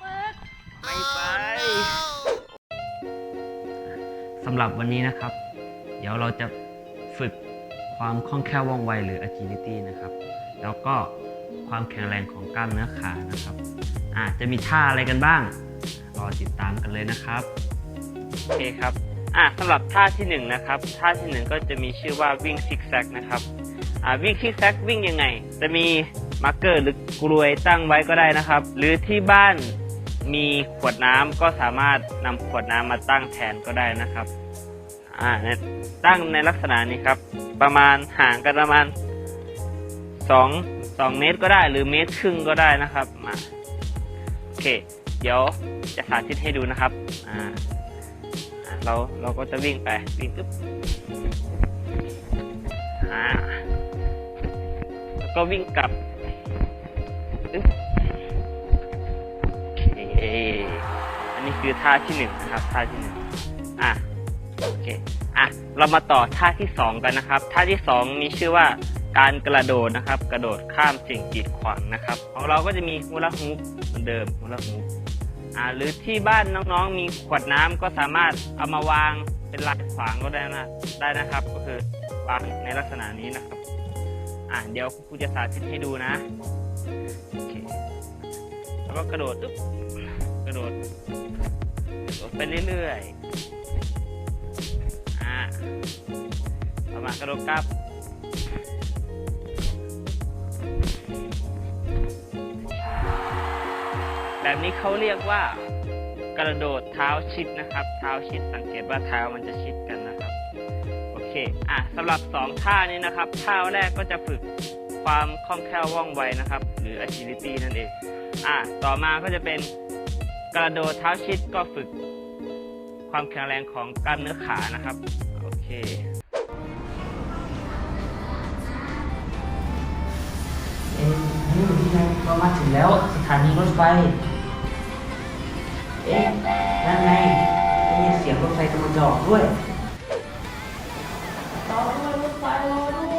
ฝึก ไม่ไปสำหรับวันนี้นะครับ เดี๋ยวเราจะฝึกความคล่องแคล่วว่องไวหรือ agility นะครับ แล้วก็ความแข็งแรงของกล้ามเนื้อขานะครับอาจจะมีท่าอะไรกันบ้าง รอติดตามกันเลยนะครับ โอเคครับอะสำหรับท่าที่1นนะครับ ท่าที่ 1 ก็จะมีชื่อว่าวิ่งซิกแซกนะครับอะวิ่งซิกแซกวิ่งยังไง จะมี มาร์กเกอร์หรือกลวยตั้งไว้ก็ได้นะครับ หรือที่บ้านมีขวดน้ำก็สามารถนำขวดน้ำมาตั้งแทนก็ได้นะครับอ่าในตั้งในลักษณะนี้ครับ ประมาณห่างกันประมาณสองสองเมตรก็ได้หรือเมตรครึ่งก็ได้นะครับมาโอเค เดี๋ยวจะสาธิตให้ดูนะครับอ่าเราเราก็จะวิ่งไปวิ่งปึ๊บอ่าแล้วก็วิ่งกลับ โอเค อันนี้คือท่าที่หนึ่งนะครับ ท่าที่หนึ่งอะ โอเค อะ เรามาต่อท่าที่สองกันนะครับ ท่าที่สองมีชื่อว่าการกระโดดนะครับ กระโดดข้ามสิ่งกีดขวางนะครับ ของเราก็จะมีฮูลาฮูปเหมือนเดิมฮูลาฮูปอ่า หรือที่บ้านน้องๆ มีขวดน้ำก็สามารถเอามาวางเป็นลายขวางก็ได้นะ ได้นะครับ ก็คือวางในลักษณะนี้นะครับ อ่าเดี๋ยวครูจะสาธิตให้ดูนะ โอเคแล้วก็กระโดดตึ๊บกระโดดกระโดดไปเรื่อยๆอ่าต่อมากระโดดกลับแบบนี้เขาเรียกว่ากระโดดเท้าชิดนะครับ เท้าชิดสังเกตว่าเท้ามันจะชิดกันนะครับ โอเค อะสำหรับสองท่านี้นะครับ ท่าแรกก็จะฝึก ความคล่องแคล่วว่องไวนะครับ หรือ agility นั่นเอง อะ ต่อมาก็จะเป็นกระโดดเท้าชิดก็ฝึก ความแข็งแรงของกล้ามเนื้อขานะครับ โอเคเอ๊ะนี่นี่ไงเรามาถึงแล้วสถานีรถไฟ เอ๊ะ นั่นไงได้ยินเสียงรถไฟกำลังจะออกด้วยรอด้วยรถไฟรอด้วย